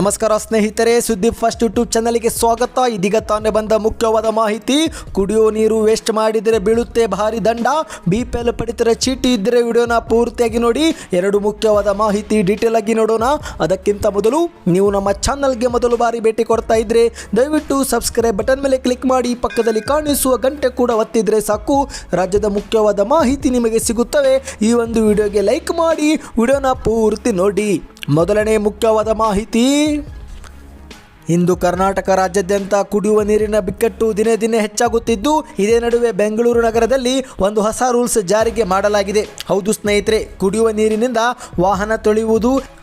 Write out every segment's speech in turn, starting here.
ನಮಸ್ಕಾರ ಸ್ನೇಹಿತರೆ, ಸುದ್ದಿ ಫಸ್ಟ್ ಯೂಟ್ಯೂಬ್ ಚಾನಲ್ಗೆ ಸ್ವಾಗತ. ಇದೀಗ ತಾನೇ ಬಂದ ಮುಖ್ಯವಾದ ಮಾಹಿತಿ, ಕುಡಿಯೋ ನೀರು ವೇಸ್ಟ್ ಮಾಡಿದರೆ ಬೀಳುತ್ತೆ ಭಾರಿ ದಂಡ, ಬಿ ಪಿ ಎಲ್ ಪಡಿತರ ಚೀಟಿ ಇದ್ದರೆ ವಿಡಿಯೋನ ಪೂರ್ತಿಯಾಗಿ ನೋಡಿ. ಎರಡು ಮುಖ್ಯವಾದ ಮಾಹಿತಿ ಡೀಟೇಲ್ ಆಗಿ ನೋಡೋಣ. ಅದಕ್ಕಿಂತ ಮೊದಲು ನೀವು ನಮ್ಮ ಚಾನಲ್ಗೆ ಮೊದಲು ಬಾರಿ ಭೇಟಿ ಕೊಡ್ತಾ ಇದ್ರೆ, ದಯವಿಟ್ಟು ಸಬ್ಸ್ಕ್ರೈಬ್ ಬಟನ್ ಮೇಲೆ ಕ್ಲಿಕ್ ಮಾಡಿ, ಪಕ್ಕದಲ್ಲಿ ಕಾಣಿಸುವ ಗಂಟೆ ಕೂಡ ಒತ್ತಿದ್ರೆ ಸಾಕು. ರಾಜ್ಯದ ಮುಖ್ಯವಾದ ಮಾಹಿತಿ ನಿಮಗೆ ಸಿಗುತ್ತವೆ. ಈ ಒಂದು ವಿಡಿಯೋಗೆ ಲೈಕ್ ಮಾಡಿ, ವಿಡಿಯೋನ ಪೂರ್ತಿ ನೋಡಿ. ಮೊದಲನೇ ಮುಖ್ಯವಾದ ಮಾಹಿತಿ, ಇಂದು ಕರ್ನಾಟಕ ರಾಜ್ಯಾದ್ಯಂತ ಕುಡಿಯುವ ನೀರಿನ ಬಿಕ್ಕಟ್ಟು ದಿನೇ ದಿನೇ ಹೆಚ್ಚಾಗುತ್ತಿದ್ದು, ಇದೇ ನಡುವೆ ಬೆಂಗಳೂರು ನಗರದಲ್ಲಿ ಒಂದು ಹೊಸ ರೂಲ್ಸ್ ಜಾರಿಗೆ ಮಾಡಲಾಗಿದೆ. ಹೌದು ಸ್ನೇಹಿತರೆ, ಕುಡಿಯುವ ನೀರಿನಿಂದ ವಾಹನ ತೊಳೆಯುವುದು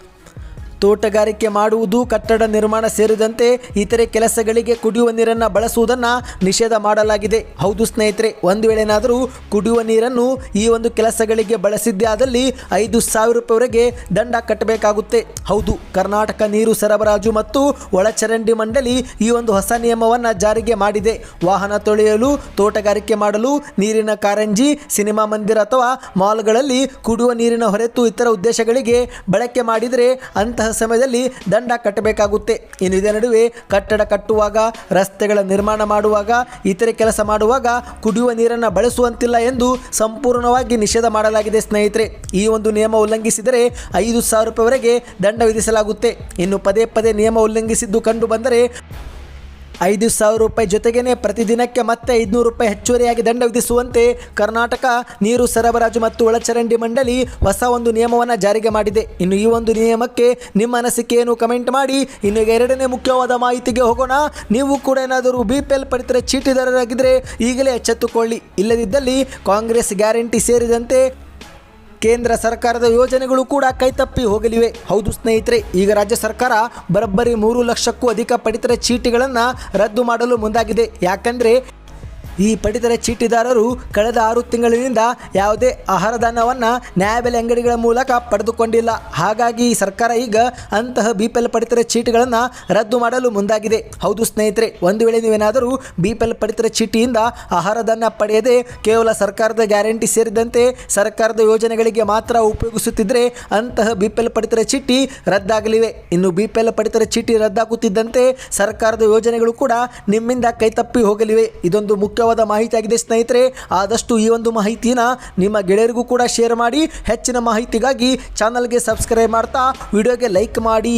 ತೋಟಗಾರಿಕೆ ಮಾಡುವುದು, ಕಟ್ಟಡ ನಿರ್ಮಾಣ ಸೇರಿದಂತೆ ಇತರೆ ಕೆಲಸಗಳಿಗೆ ಕುಡಿಯುವ ನೀರನ್ನು ಬಳಸುವುದನ್ನು ನಿಷೇಧ ಮಾಡಲಾಗಿದೆ. ಹೌದು ಸ್ನೇಹಿತರೆ, ಒಂದು ವೇಳೆನಾದರೂ ಕುಡಿಯುವ ನೀರನ್ನು ಈ ಒಂದು ಕೆಲಸಗಳಿಗೆ ಬಳಸಿದ್ದೇ ಆದಲ್ಲಿ ಐದು ಸಾವಿರ ರೂಪಾಯಿವರೆಗೆ ದಂಡ ಕಟ್ಟಬೇಕಾಗುತ್ತೆ. ಹೌದು, ಕರ್ನಾಟಕ ನೀರು ಸರಬರಾಜು ಮತ್ತು ಒಳಚರಂಡಿ ಮಂಡಳಿ ಈ ಒಂದು ಹೊಸ ನಿಯಮವನ್ನು ಜಾರಿಗೆ ಮಾಡಿದೆ. ವಾಹನ ತೊಳೆಯಲು, ತೋಟಗಾರಿಕೆ ಮಾಡಲು, ನೀರಿನ ಕಾರಂಜಿ, ಸಿನಿಮಾ ಮಂದಿರ ಅಥವಾ ಮಾಲ್ಗಳಲ್ಲಿ ಕುಡಿಯುವ ನೀರಿನ ಹೊರತು ಇತರ ಉದ್ದೇಶಗಳಿಗೆ ಬಳಕೆ ಮಾಡಿದರೆ ಅಂತಹ ಸಮಯದಲ್ಲಿ ದಂಡ ಕಟ್ಟಬೇಕಾಗುತ್ತೆ. ಇನ್ನು ಇದೇ ನಡುವೆ ಕಟ್ಟಡ ಕಟ್ಟುವಾಗ, ರಸ್ತೆಗಳ ನಿರ್ಮಾಣ ಮಾಡುವಾಗ, ಇತರೆ ಕೆಲಸ ಮಾಡುವಾಗ ಕುಡಿಯುವ ನೀರನ್ನು ಬಳಸುವಂತಿಲ್ಲ ಎಂದು ಸಂಪೂರ್ಣವಾಗಿ ನಿಷೇಧ ಮಾಡಲಾಗಿದೆ ಸ್ನೇಹಿತರೆ. ಈ ಒಂದು ನಿಯಮ ಉಲ್ಲಂಘಿಸಿದರೆ ಐದು ಸಾವಿರ ರೂಪಾಯಿವರೆಗೆ ದಂಡ ವಿಧಿಸಲಾಗುತ್ತೆ. ಇನ್ನು ಪದೇ ಪದೇ ನಿಯಮ ಉಲ್ಲಂಘಿಸಿದ್ದು ಕಂಡು ಬಂದರೆ ಐದು ಸಾವಿರ ರೂಪಾಯಿ ಜೊತೆಗೇನೆ ಪ್ರತಿದಿನಕ್ಕೆ ಮತ್ತೆ ಐದುನೂರು ರೂಪಾಯಿ ಹೆಚ್ಚುವರಿಯಾಗಿ ದಂಡ ವಿಧಿಸುವಂತೆ ಕರ್ನಾಟಕ ನೀರು ಸರಬರಾಜು ಮತ್ತು ಒಳಚರಂಡಿ ಮಂಡಳಿ ಹೊಸ ಒಂದು ನಿಯಮವನ್ನು ಜಾರಿಗೆ ಮಾಡಿದೆ. ಇನ್ನು ಈ ಒಂದು ನಿಯಮಕ್ಕೆ ನಿಮ್ಮ ಅನಿಸಿಕೆಯನ್ನು ಕಮೆಂಟ್ ಮಾಡಿ. ಇನ್ನು ಎರಡನೇ ಮುಖ್ಯವಾದ ಮಾಹಿತಿಗೆ ಹೋಗೋಣ. ನೀವು ಕೂಡ ಏನಾದರೂ ಬಿ ಪಿ ಎಲ್ ಪಡಿತರ ಚೀಟಿದಾರರಾಗಿದ್ದರೆ ಈಗಲೇ ಎಚ್ಚೆತ್ತುಕೊಳ್ಳಿ. ಇಲ್ಲದಿದ್ದಲ್ಲಿ ಕಾಂಗ್ರೆಸ್ ಗ್ಯಾರಂಟಿ ಸೇರಿದಂತೆ ಕೇಂದ್ರ ಸರ್ಕಾರದ ಯೋಜನೆಗಳು ಕೂಡ ಕೈತಪ್ಪಿ ಹೋಗಲಿವೆ. ಹೌದು ಸ್ನೇಹಿತರೆ, ಈಗ ರಾಜ್ಯ ಸರ್ಕಾರ ಬರಬ್ಬರಿ ಮೂರು ಲಕ್ಷಕ್ಕೂ ಅಧಿಕ ಪಡಿತರ ಚೀಟಿಗಳನ್ನು ರದ್ದು ಮಾಡಲು ಮುಂದಾಗಿದೆ. ಯಾಕಂದರೆ ಈ ಪಡಿತರ ಚೀಟಿದಾರರು ಕಳೆದ ಆರು ತಿಂಗಳಿನಿಂದ ಯಾವುದೇ ಆಹಾರ ಧಾನ್ಯವನ್ನು ನ್ಯಾಯಬೆಲೆ ಅಂಗಡಿಗಳ ಮೂಲಕ ಪಡೆದುಕೊಂಡಿಲ್ಲ. ಹಾಗಾಗಿ ಸರ್ಕಾರ ಈಗ ಅಂತಹ ಬಿ ಪಿ ಪಡಿತರ ಚೀಟಿಗಳನ್ನು ರದ್ದು ಮಾಡಲು ಮುಂದಾಗಿದೆ. ಹೌದು ಸ್ನೇಹಿತರೆ, ಒಂದು ವೇಳೆ ನೀವೇನಾದರೂ ಬಿ ಪಿ ಎಲ್ ಪಡಿತರ ಚೀಟಿಯಿಂದ ಆಹಾರ ಧಾನ್ಯ ಪಡೆಯದೆ ಕೇವಲ ಸರ್ಕಾರದ ಗ್ಯಾರಂಟಿ ಸೇರಿದಂತೆ ಸರ್ಕಾರದ ಯೋಜನೆಗಳಿಗೆ ಮಾತ್ರ ಉಪಯೋಗಿಸುತ್ತಿದ್ದರೆ ಅಂತಹ ಬಿ ಪಿ ಪಡಿತರ ಚೀಟಿ ರದ್ದಾಗಲಿವೆ. ಇನ್ನು ಬಿ ಪಿ ಪಡಿತರ ಚೀಟಿ ರದ್ದಾಗುತ್ತಿದ್ದಂತೆ ಸರ್ಕಾರದ ಯೋಜನೆಗಳು ಕೂಡ ನಿಮ್ಮಿಂದ ಕೈತಪ್ಪಿ ಹೋಗಲಿವೆ. ಇದೊಂದು ಮುಖ್ಯವಾದ ಮಾಹಿತಿ ಆಗಿದೆ ಸ್ನೇಹಿತರೆ. ಆದಷ್ಟು ಈ ಒಂದು ಮಾಹಿತಿನ ನಿಮ್ಮ ಗೆಳೆಯರಿಗೂ ಕೂಡ ಶೇರ್ ಮಾಡಿ. ಹೆಚ್ಚಿನ ಮಾಹಿತಿಗಾಗಿ ಚಾನಲ್ಗೆ ಸಬ್ಸ್ಕ್ರೈಬ್ ಮಾಡ್ತಾ ವಿಡಿಯೋಗೆ ಲೈಕ್ ಮಾಡಿ.